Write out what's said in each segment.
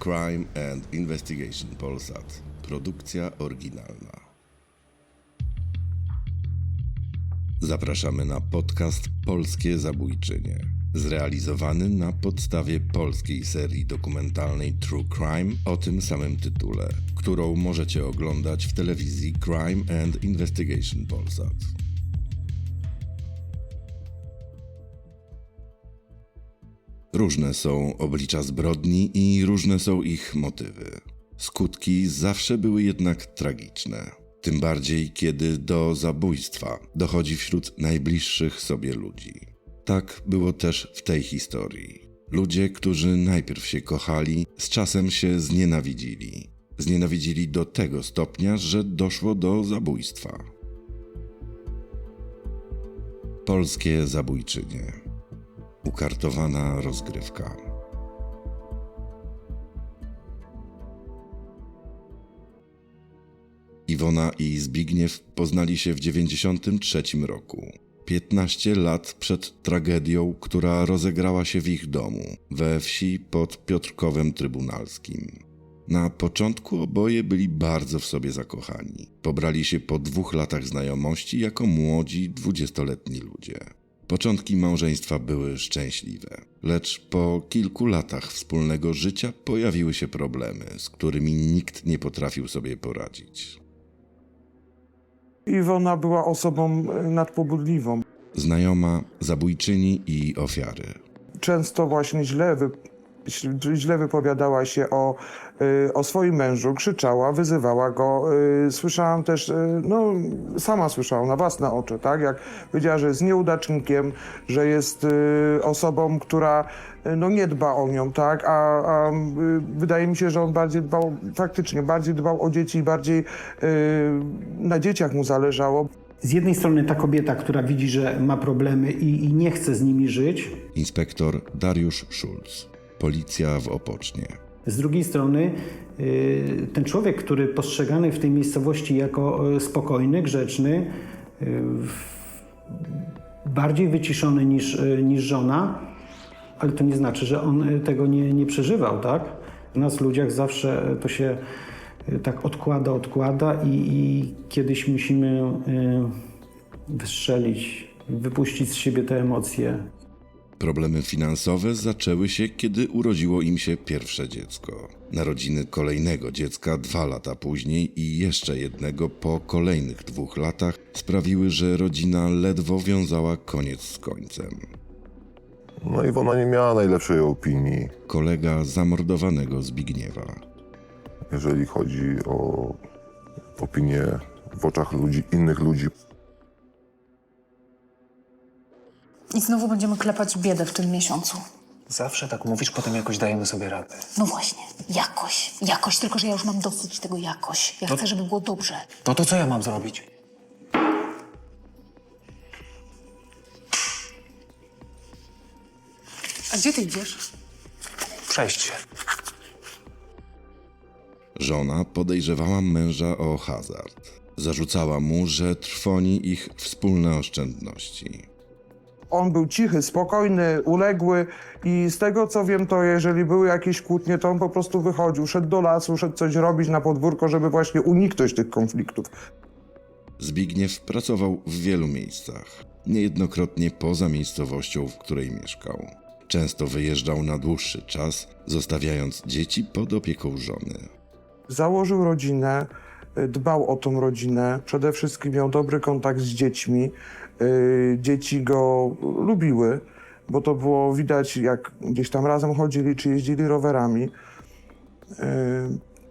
Crime and Investigation Polsat. Produkcja oryginalna. Zapraszamy na podcast Polskie Zabójczynie. Zrealizowany na podstawie polskiej serii dokumentalnej True Crime o tym samym tytule, którą możecie oglądać w telewizji Crime and Investigation Polsat. Różne są oblicza zbrodni i różne są ich motywy. Skutki zawsze były jednak tragiczne. Tym bardziej, kiedy do zabójstwa dochodzi wśród najbliższych sobie ludzi. Tak było też w tej historii. Ludzie, którzy najpierw się kochali, z czasem się znienawidzili. Znienawidzili do tego stopnia, że doszło do zabójstwa. Polskie zabójczynie. Ukartowana rozgrywka. Iwona i Zbigniew poznali się w 93 roku. 15 lat przed tragedią, która rozegrała się w ich domu, we wsi pod Piotrkowem Trybunalskim. Na początku oboje byli bardzo w sobie zakochani. Pobrali się po dwóch latach znajomości jako młodzi, dwudziestoletni ludzie. Początki małżeństwa były szczęśliwe, lecz po kilku latach wspólnego życia pojawiły się problemy, z którymi nikt nie potrafił sobie poradzić. Iwona była osobą e, nadpobudliwą. Znajoma, zabójczyni i ofiary. Często właśnie źle, wy, źle wypowiadała się o, y, o swoim mężu, krzyczała, wyzywała go. Y, Słyszałam też, y, no sama słyszałam na własne oczy, tak? Jak powiedziała, że jest nieudacznikiem, że jest osobą, która no nie dba o nią, tak? A, a wydaje mi się, że on bardziej dbał, faktycznie bardziej dbał o dzieci i bardziej na dzieciach mu zależało. Z jednej strony ta kobieta, która widzi, że ma problemy i, i nie chce z nimi żyć, Inspektor Dariusz Schulz. Policja w Opocznie. z drugiej strony y, ten człowiek, który postrzegany w tej miejscowości jako y, spokojny, grzeczny, y, bardziej wyciszony niż, y, niż żona, ale to nie znaczy, że on y, tego nie, nie przeżywał, tak? W nas ludziach zawsze to się tak odkłada, odkłada i, i kiedyś musimy wystrzelić, wypuścić z siebie te emocje. Problemy finansowe zaczęły się, kiedy urodziło im się pierwsze dziecko. Narodziny kolejnego dziecka dwa lata później i jeszcze jednego po kolejnych dwóch latach sprawiły, że rodzina ledwo wiązała koniec z końcem. No Iwona nie miała najlepszej opinii, Kolega zamordowanego Zbigniewa. jeżeli chodzi o opinię w oczach ludzi, innych ludzi. I znowu będziemy klepać biedę w tym miesiącu. Zawsze tak mówisz, potem jakoś dajemy sobie radę. No właśnie, jakoś. Jakoś, tylko że ja już mam dosyć tego jakoś. Ja chcę, żeby było dobrze. No to co ja mam zrobić? A gdzie ty idziesz? Przejść się. Żona podejrzewała męża o hazard. Zarzucała mu, że trwoni ich wspólne oszczędności. On był cichy, spokojny, uległy i z tego co wiem, to jeżeli były jakieś kłótnie, to on po prostu wychodził, szedł do lasu, szedł coś robić na podwórko, żeby właśnie uniknąć tych konfliktów. Zbigniew pracował w wielu miejscach, niejednokrotnie poza miejscowością, w której mieszkał. Często wyjeżdżał na dłuższy czas, zostawiając dzieci pod opieką żony. Założył rodzinę, dbał o tą rodzinę, przede wszystkim miał dobry kontakt z dziećmi. Y, Dzieci go lubiły, bo to było widać, jak gdzieś tam razem chodzili czy jeździli rowerami. Y,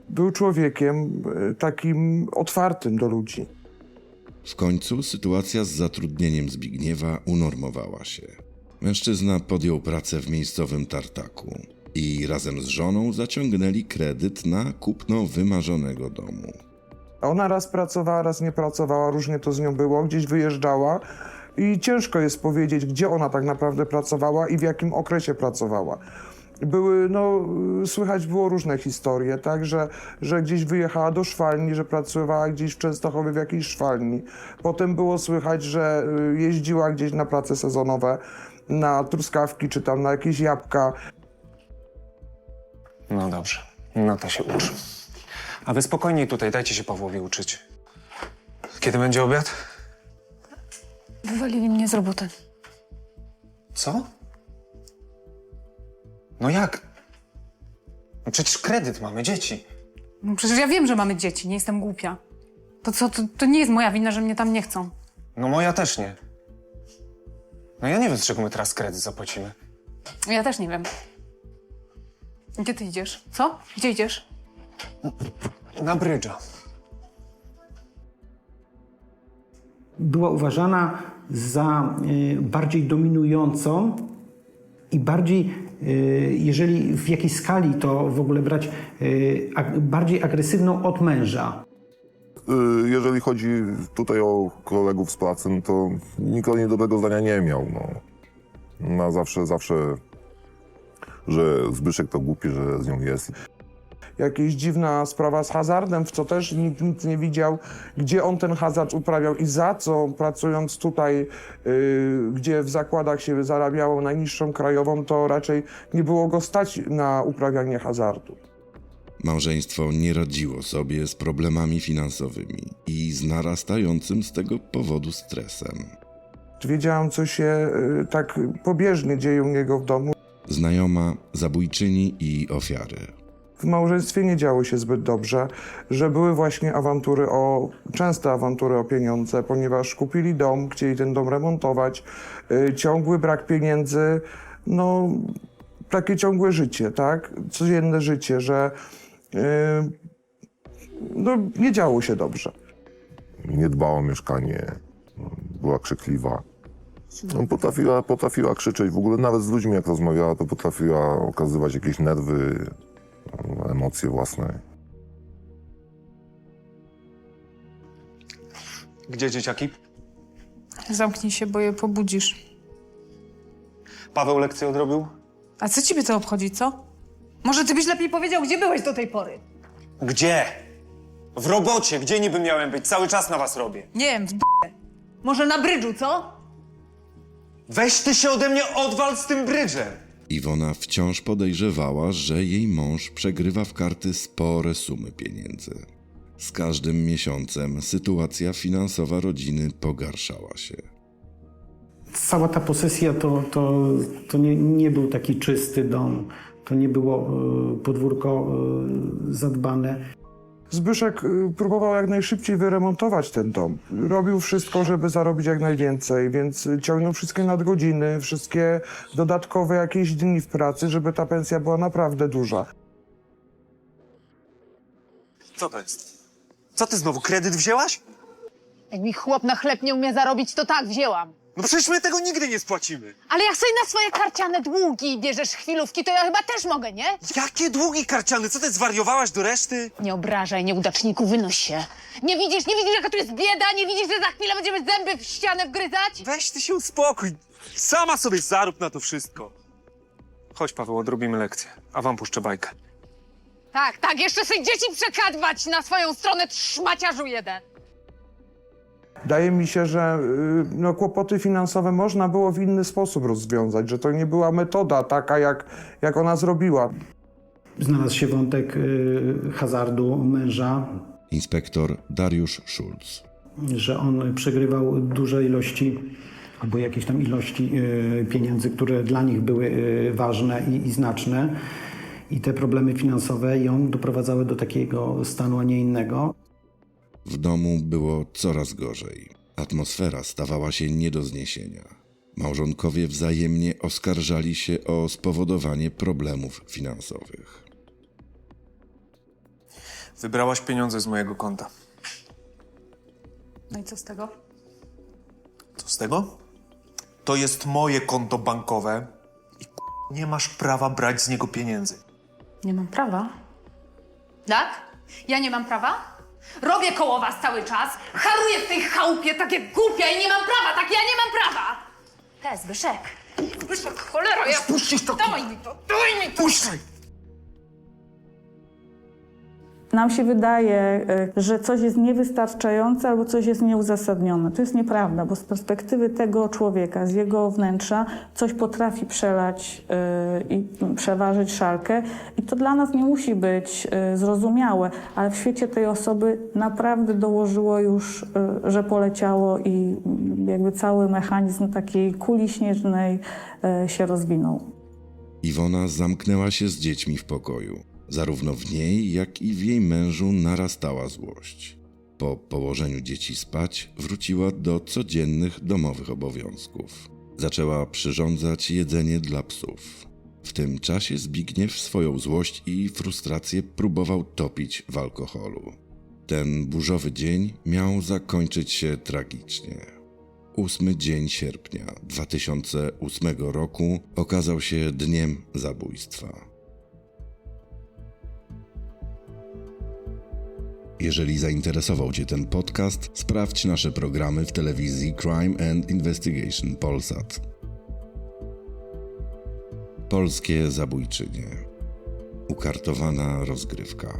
Był człowiekiem y, takim otwartym do ludzi. W końcu sytuacja z zatrudnieniem Zbigniewa unormowała się. Mężczyzna podjął pracę w miejscowym tartaku i razem z żoną zaciągnęli kredyt na kupno wymarzonego domu. Ona raz pracowała, raz nie pracowała, różnie to z nią było, gdzieś wyjeżdżała i ciężko jest powiedzieć, gdzie ona tak naprawdę pracowała i w jakim okresie pracowała. Były, no, słychać było różne historie, tak, że, że gdzieś wyjechała do szwalni, że pracowała gdzieś w Częstochowie w jakiejś szwalni. Potem było słychać, że y, jeździła gdzieś na prace sezonowe, na truskawki czy tam na jakieś jabłka. No dobrze. No to się ucz. A wy spokojniej tutaj, dajcie się Pawłowi uczyć. Kiedy będzie obiad? Wywalili mnie z roboty. Co? No jak? No przecież kredyt mamy, dzieci. No przecież ja wiem, że mamy dzieci, nie jestem głupia. To co, to, to nie jest moja wina, że mnie tam nie chcą. No moja też nie. No ja nie wiem, z czego my teraz kredyt zapłacimy. Ja też nie wiem. Gdzie ty idziesz? Co? Gdzie idziesz? Na brydża. była uważana za y, bardziej dominującą i bardziej, y, jeżeli w jakiej skali to w ogóle brać, ag- bardziej agresywną od męża. Jeżeli chodzi tutaj o kolegów z pracy, no to nikt o niej dobrego zdania nie miał. No. Na zawsze, zawsze, że Zbyszek to głupi, że z nią jest. Jakaś dziwna sprawa z hazardem, w co też nikt nic nie widział, gdzie on ten hazard uprawiał i za co, pracując tutaj, y, gdzie w zakładach się zarabiało najniższą krajową, to raczej nie było go stać na uprawianie hazardu. Małżeństwo nie radziło sobie z problemami finansowymi i z narastającym z tego powodu stresem. Wiedziałam, co się y, tak pobieżnie dzieje u niego w domu. Znajoma, zabójczyni i ofiary. W małżeństwie nie działo się zbyt dobrze, że były właśnie awantury o, częste awantury o pieniądze, ponieważ kupili dom, chcieli ten dom remontować, y, ciągły brak pieniędzy, no takie ciągłe życie, tak? Codzienne życie, że y, no, nie działo się dobrze. Nie dbała o mieszkanie, była krzykliwa. No, potrafiła, potrafiła krzyczeć, w ogóle nawet z ludźmi jak rozmawiała, to potrafiła okazywać jakieś nerwy, emocje własne. Gdzie dzieciaki? Zamknij się, bo je pobudzisz. Paweł lekcję odrobił? A co ciebie to obchodzi, co? Może ty byś lepiej powiedział, gdzie byłeś do tej pory? Gdzie? W robocie. Gdzie niby miałem być? Cały czas na was robię. Nie wiem, w b***e. Może na brydżu, co? Weź ty się ode mnie odwal z tym brydżem. Iwona wciąż podejrzewała, że jej mąż przegrywa w karty spore sumy pieniędzy. Z każdym miesiącem sytuacja finansowa rodziny pogarszała się. Cała ta posesja to, to, to nie, nie był taki czysty dom. To nie było y, podwórko y, zadbane. Zbyszek y, próbował jak najszybciej wyremontować ten dom. Robił wszystko, żeby zarobić jak najwięcej, więc ciągnął wszystkie nadgodziny, wszystkie dodatkowe jakieś dni w pracy, żeby ta pensja była naprawdę duża. Co to jest? Co ty znowu kredyt wzięłaś? Jak mi chłop na chleb nie umie zarobić, to tak, wzięłam. No przecież my tego nigdy nie spłacimy. Ale jak sobie na swoje karciane długi bierzesz chwilówki, to ja chyba też mogę, nie? Jakie długi karciane? Co ty zwariowałaś do reszty? Nie obrażaj, nieudaczniku, wynoś się. Nie widzisz, nie widzisz, jaka tu jest bieda? Nie widzisz, że za chwilę będziemy zęby w ścianę wgryzać? Weź ty się uspokój. Sama sobie zarób na to wszystko. Chodź, Paweł, odrobimy lekcję, a wam puszczę bajkę. Tak, tak, jeszcze sobie dzieci przekadwać na swoją stronę, szmaciarzu jeden. Wydaje mi się, że y, no, kłopoty finansowe można było w inny sposób rozwiązać, że to nie była metoda taka, jak, jak ona zrobiła. Znalazł się wątek y, hazardu męża, Inspektor Dariusz Schulz. że on przegrywał duże ilości albo jakieś tam ilości y, pieniędzy, które dla nich były y, ważne i, i znaczne. I te problemy finansowe ją doprowadzały do takiego stanu, a nie innego. W domu było coraz gorzej. Atmosfera stawała się nie do zniesienia. Małżonkowie wzajemnie oskarżali się o spowodowanie problemów finansowych. Wybrałaś pieniądze z mojego konta. No i co z tego? Co z tego? To jest moje konto bankowe i k- nie masz prawa brać z niego pieniędzy. Nie mam prawa. Tak? Ja nie mam prawa? Robię koło was cały czas, haruję w tej chałupie, takie głupia i nie mam prawa, tak ja nie mam prawa! Te, Zbyszek. Zbyszek, cholero, ja... Puścisz to! Dawaj mi to, dawaj mi to! Puszczaj! Nam się wydaje, y, że coś jest niewystarczające albo coś jest nieuzasadnione. To jest nieprawda, bo z perspektywy tego człowieka, z jego wnętrza, coś potrafi przelać y, i przeważyć szalkę i to dla nas nie musi być y, zrozumiałe, ale w świecie tej osoby naprawdę dołożyło już, że poleciało i jakby cały mechanizm takiej kuli śnieżnej się rozwinął. Iwona zamknęła się z dziećmi w pokoju. Zarówno w niej, jak i w jej mężu narastała złość. Po położeniu dzieci spać, wróciła do codziennych domowych obowiązków. Zaczęła przyrządzać jedzenie dla psów. W tym czasie Zbigniew swoją złość i frustrację próbował topić w alkoholu. Ten burzowy dzień miał zakończyć się tragicznie. Ósmy dzień sierpnia 2008 roku okazał się dniem zabójstwa. Jeżeli zainteresował Cię ten podcast, sprawdź nasze programy w telewizji Crime and Investigation Polsat. Polskie zabójczynie. Ukartowana rozgrywka.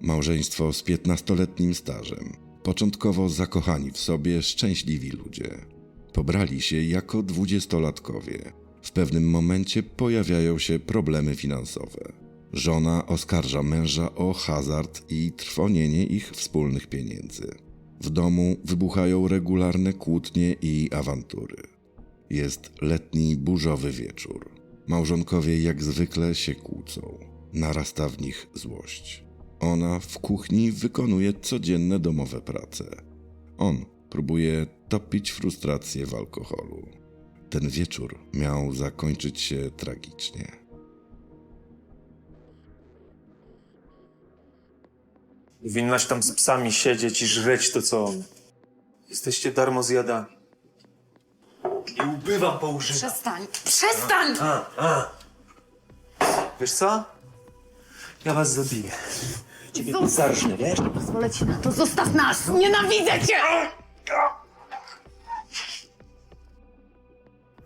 Małżeństwo z 15-letnim stażem. Początkowo zakochani w sobie, szczęśliwi ludzie. Pobrali się jako dwudziestolatkowie. W pewnym momencie pojawiają się problemy finansowe. Żona oskarża męża o hazard i trwonienie ich wspólnych pieniędzy. W domu wybuchają regularne kłótnie i awantury. Jest letni, burzowy wieczór. Małżonkowie jak zwykle się kłócą. Narasta w nich złość. Ona w kuchni wykonuje codzienne domowe prace. On próbuje topić frustrację w alkoholu. Ten wieczór miał zakończyć się tragicznie. Winnaś tam z psami siedzieć i żreć to, co on. Jesteście darmo zjadani. I ubywam po uszach. Przestań! Przestań! Wiesz co? Ja was zabiję. Ciebie zarżnę, wiesz? Pozwolę ci na to, zostaw nas! Nienawidzę cię!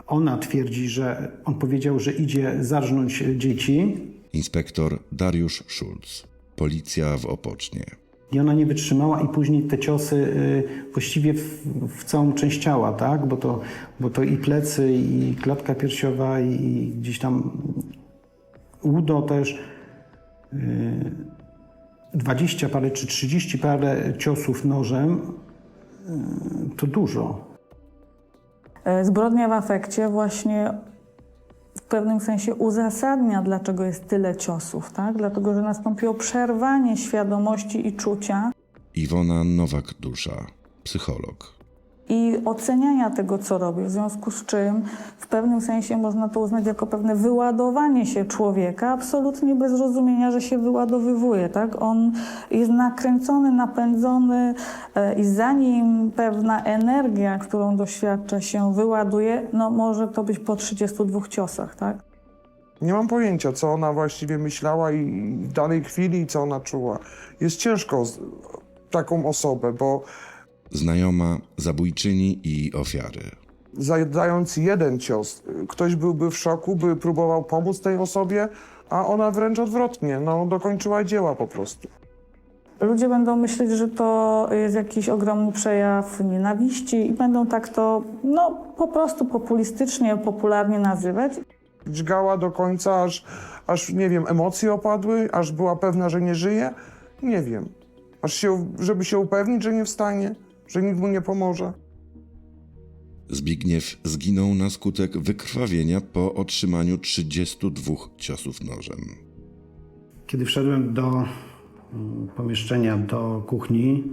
Ona twierdzi, że on powiedział, że idzie zarżnąć dzieci Inspektor Dariusz Schulz. Policja w Opocznie. i ona nie wytrzymała i później te ciosy y, właściwie w, w całą część ciała, tak? Bo to, bo to i plecy, i klatka piersiowa, i, gdzieś tam udo też. Y, 20 parę czy 30 parę ciosów nożem y, to dużo. E, Zbrodnia w afekcie właśnie w pewnym sensie uzasadnia, dlaczego jest tyle ciosów, tak? Dlatego, że nastąpiło przerwanie świadomości i czucia Iwona Nowak-Dusza, psycholog. I oceniania tego, co robi. W związku z czym w pewnym sensie można to uznać jako pewne wyładowanie się człowieka, absolutnie bez rozumienia, że się wyładowywuje. Tak? On jest nakręcony, napędzony e, i zanim pewna energia, którą doświadcza się wyładuje, no może to być po 32 ciosach. Tak? Nie mam pojęcia, co ona właściwie myślała i w danej chwili, co ona czuła. Jest ciężko taką osobę, bo Znajoma zabójczyni i ofiary. zadając jeden cios, ktoś byłby w szoku, by próbował pomóc tej osobie, a ona wręcz odwrotnie, no dokończyła dzieła po prostu. Ludzie będą myśleć, że to jest jakiś ogromny przejaw nienawiści i będą tak to no, po prostu populistycznie, popularnie nazywać. Dźgała do końca, aż, aż, nie wiem, emocje opadły, aż była pewna, że nie żyje. Nie wiem. Aż się, żeby się upewnić, że nie wstanie, że nikt mu nie pomoże. Zbigniew zginął na skutek wykrwawienia po otrzymaniu 32 ciosów nożem. Kiedy wszedłem do mm, pomieszczenia, do kuchni,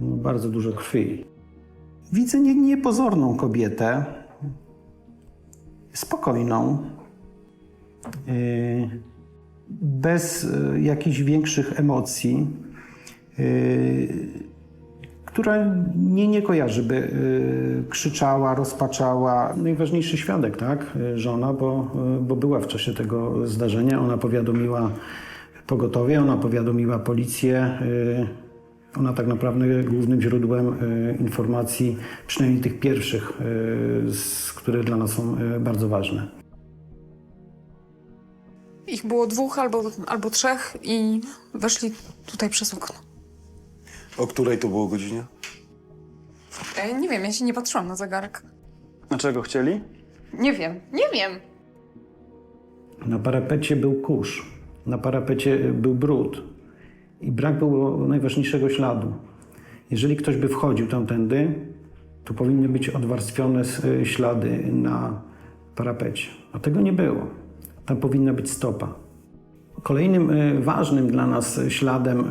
było bardzo dużo krwi. Widzę nie, niepozorną kobietę, spokojną, yy, bez yy, jakichś większych emocji, yy, która nie, nie kojarzy, by yy, krzyczała, rozpaczała. Najważniejszy świadek, tak, żona, bo, yy, bo była w czasie tego zdarzenia. Ona powiadomiła pogotowie, ona powiadomiła policję. Yy, ona tak naprawdę głównym źródłem informacji, przynajmniej tych pierwszych, które dla nas są bardzo ważne. Ich było dwóch albo, albo trzech i weszli tutaj przez okno. O której to było godzinie? E, nie wiem, ja się nie patrzyłam na zegarek. Dlaczego chcieli? Nie wiem, nie wiem. Na parapecie był kurz, na parapecie był brud i brak było najważniejszego śladu. Jeżeli ktoś by wchodził tamtędy, to powinny być odwarstwione s- ślady na parapecie. A tego nie było. Tam powinna być stopa. Kolejnym e, ważnym dla nas śladem, e,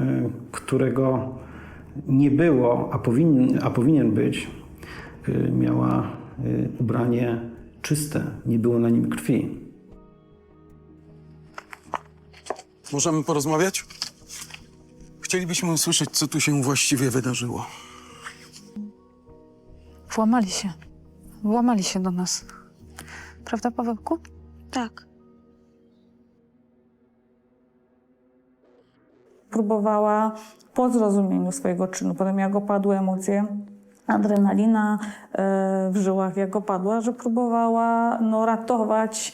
którego nie było, a powinien, a powinien być, e, miała e, ubranie czyste, nie było na nim krwi. Możemy porozmawiać? Chcielibyśmy usłyszeć, co tu się właściwie wydarzyło. Włamali się. Włamali się do nas. Prawda, Pawełku? Tak. Próbowała po zrozumieniu swojego czynu. Potem jak opadły emocje, adrenalina e, w żyłach jak opadła, że próbowała no, ratować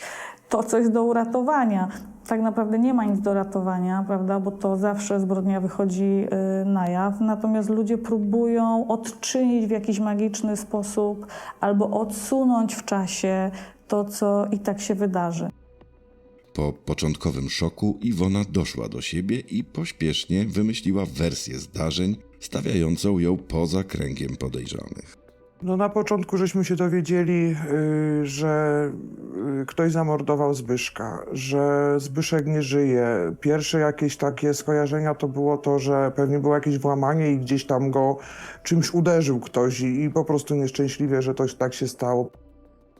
to, co jest do uratowania. Tak naprawdę nie ma nic do ratowania, prawda, bo to zawsze zbrodnia wychodzi e, na jaw. Natomiast ludzie próbują odczynić w jakiś magiczny sposób albo odsunąć w czasie to, co i tak się wydarzy. Po początkowym szoku Iwona doszła do siebie i pośpiesznie wymyśliła wersję zdarzeń, stawiającą ją poza kręgiem podejrzanych. No na początku żeśmy się dowiedzieli, y, że y, ktoś zamordował Zbyszka, że Zbyszek nie żyje. Pierwsze jakieś takie skojarzenia to było to, że pewnie było jakieś włamanie i gdzieś tam go czymś uderzył ktoś i, i po prostu nieszczęśliwie, że to tak się stało.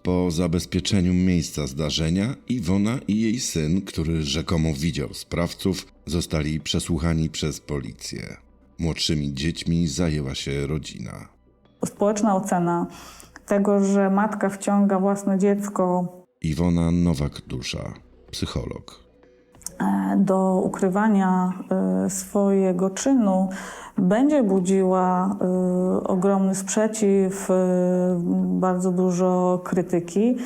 Po zabezpieczeniu miejsca zdarzenia, Iwona i jej syn, który rzekomo widział sprawców, zostali przesłuchani przez policję. Młodszymi dziećmi zajęła się rodzina. Społeczna ocena tego, że matka wciąga własne dziecko Iwona Nowak-Dusza, psycholog. E, do ukrywania e, swojego czynu będzie budziła e, ogromny sprzeciw, bardzo dużo krytyki.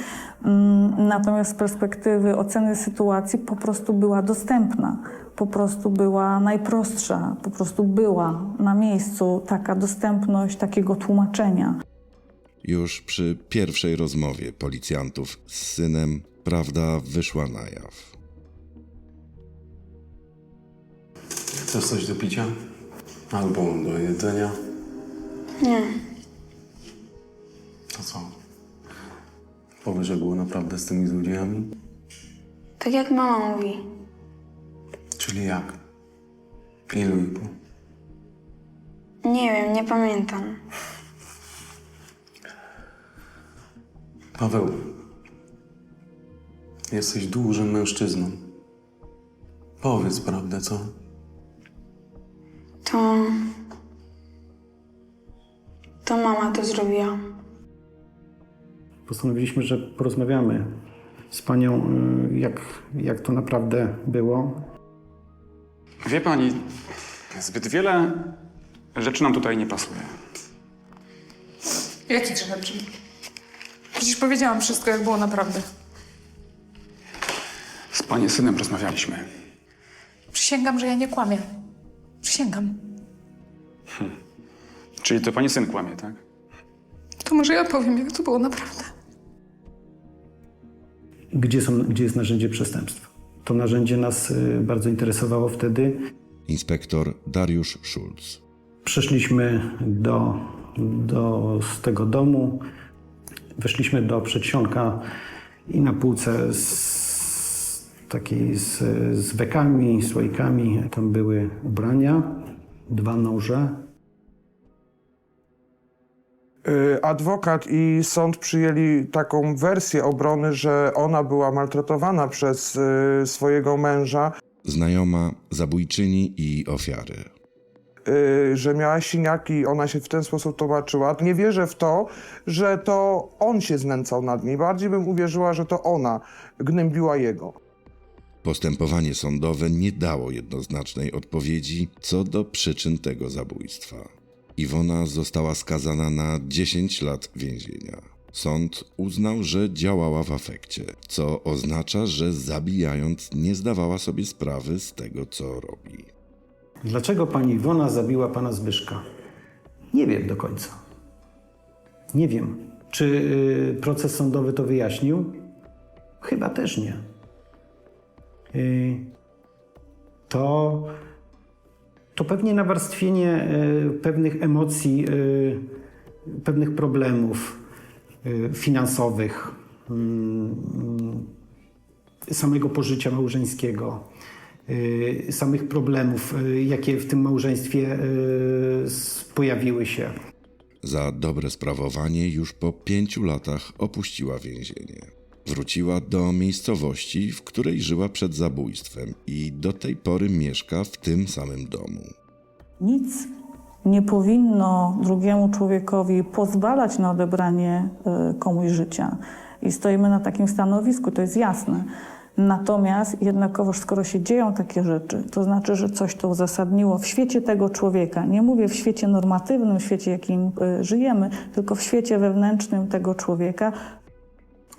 Mm, Natomiast z perspektywy oceny sytuacji po prostu była dostępna, po prostu była najprostsza, po prostu była na miejscu taka dostępność takiego tłumaczenia. Już przy pierwszej rozmowie policjantów z synem prawda wyszła na jaw. Chcesz coś do picia? Albo do jedzenia? Nie. To co? Powiesz, że było naprawdę z tymi złodziejami? Tak jak mama mówi. Czyli jak? Ilu i pół? Nie wiem, nie pamiętam. Paweł, jesteś dużym mężczyzną. Powiedz prawdę, co? To... To mama to zrobiła. Postanowiliśmy, że porozmawiamy z panią, y, jak, jak to naprawdę było. Wie pani, zbyt wiele rzeczy nam tutaj nie pasuje. Jakich rzeczy? Przecież powiedziałam wszystko, jak było naprawdę. Z pani synem rozmawialiśmy. Przysięgam, że ja nie kłamię. Przysięgam. Czyli to pani syn kłamie, tak? To może ja powiem, jak to było naprawdę. Gdzie, są, gdzie jest narzędzie przestępstwa? To narzędzie nas y, bardzo interesowało wtedy. Inspektor Dariusz Schulz. Przeszliśmy do, do z tego domu, weszliśmy do przedsionka i na półce z takiej z, z bekami, słoikami, tam były ubrania, dwa noże, Y, Adwokat i sąd przyjęli taką wersję obrony, że ona była maltretowana przez y, swojego męża, Znajoma zabójczyni i ofiary. y, że miała siniaki i ona się w ten sposób tłumaczyła. Nie wierzę w to, że to on się znęcał nad niej. Bardziej bym uwierzyła, że to ona gnębiła jego. Postępowanie sądowe nie dało jednoznacznej odpowiedzi co do przyczyn tego zabójstwa. Iwona została skazana na 10 lat więzienia. Sąd uznał, że działała w afekcie, co oznacza, że zabijając nie zdawała sobie sprawy z tego, co robi. Dlaczego pani Iwona zabiła pana Zbyszka? Nie wiem do końca. Nie wiem. Czy y, proces sądowy to wyjaśnił? Chyba też nie. Y, to, to pewnie nawarstwienie y, pewnych emocji, y, pewnych problemów finansowych, samego pożycia małżeńskiego, samych problemów, jakie w tym małżeństwie pojawiły się. Za dobre sprawowanie już po pięciu latach opuściła więzienie. Wróciła do miejscowości, w której żyła przed zabójstwem i do tej pory mieszka w tym samym domu. Nic nie powinno drugiemu człowiekowi pozwalać na odebranie y, komuś życia. I stoimy na takim stanowisku, to jest jasne. Natomiast jednakowoż, skoro się dzieją takie rzeczy, to znaczy, że coś to uzasadniło w świecie tego człowieka. Nie mówię w świecie normatywnym, w świecie, jakim y, żyjemy, tylko w świecie wewnętrznym tego człowieka,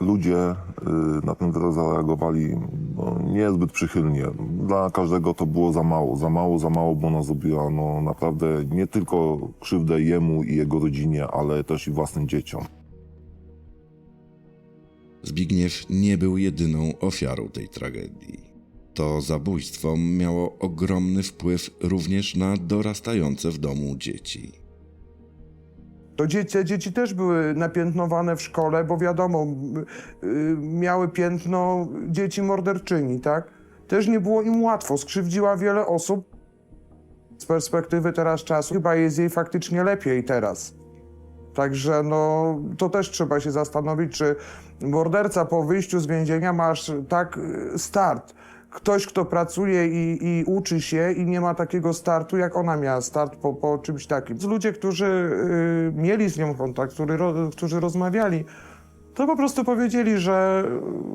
Ludzie y, na ten wyraz zareagowali no, niezbyt przychylnie. Dla każdego to było za mało, za mało, za mało, bo ona zrobiła no, naprawdę nie tylko krzywdę jemu i jego rodzinie, ale też i własnym dzieciom. Zbigniew nie był jedyną ofiarą tej tragedii. To zabójstwo miało ogromny wpływ również na dorastające w domu dzieci. To dzieci, dzieci też były napiętnowane w szkole, bo wiadomo, y, miały piętno dzieci morderczyni, tak? Też nie było im łatwo, skrzywdziła wiele osób. Z perspektywy teraz czasu chyba jest jej faktycznie lepiej teraz. Także no, to też trzeba się zastanowić, czy morderca po wyjściu z więzienia masz tak y, start. Ktoś, kto pracuje i, i uczy się i nie ma takiego startu, jak ona miała start po, po czymś takim. Ludzie, którzy y, mieli z nią kontakt, którzy, ro, którzy rozmawiali, to po prostu powiedzieli, że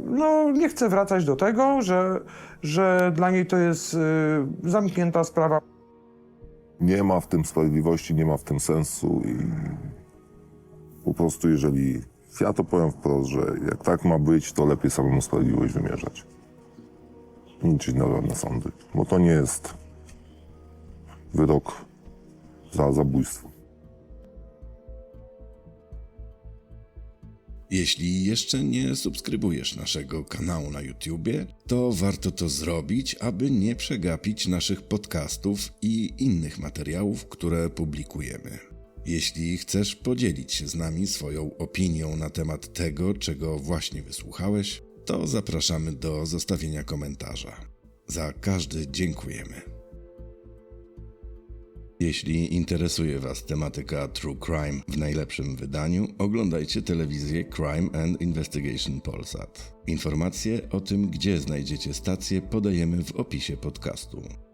no, nie chce wracać do tego, że, że dla niej to jest y, zamknięta sprawa. Nie ma w tym sprawiedliwości, nie ma w tym sensu i po prostu jeżeli, ja to powiem wprost, że jak tak ma być, to lepiej samemu sprawiedliwość wymierzać. Liczyć na żadne sądy, bo to nie jest wyrok za zabójstwo. Jeśli jeszcze nie subskrybujesz naszego kanału na YouTubie, to warto to zrobić, aby nie przegapić naszych podcastów i innych materiałów, które publikujemy. Jeśli chcesz podzielić się z nami swoją opinią na temat tego, czego właśnie wysłuchałeś, to zapraszamy do zostawienia komentarza. Za każdy dziękujemy. Jeśli interesuje Was tematyka True Crime w najlepszym wydaniu, oglądajcie telewizję Crime and Investigation Polsat. Informacje o tym, gdzie znajdziecie stację, podajemy w opisie podcastu.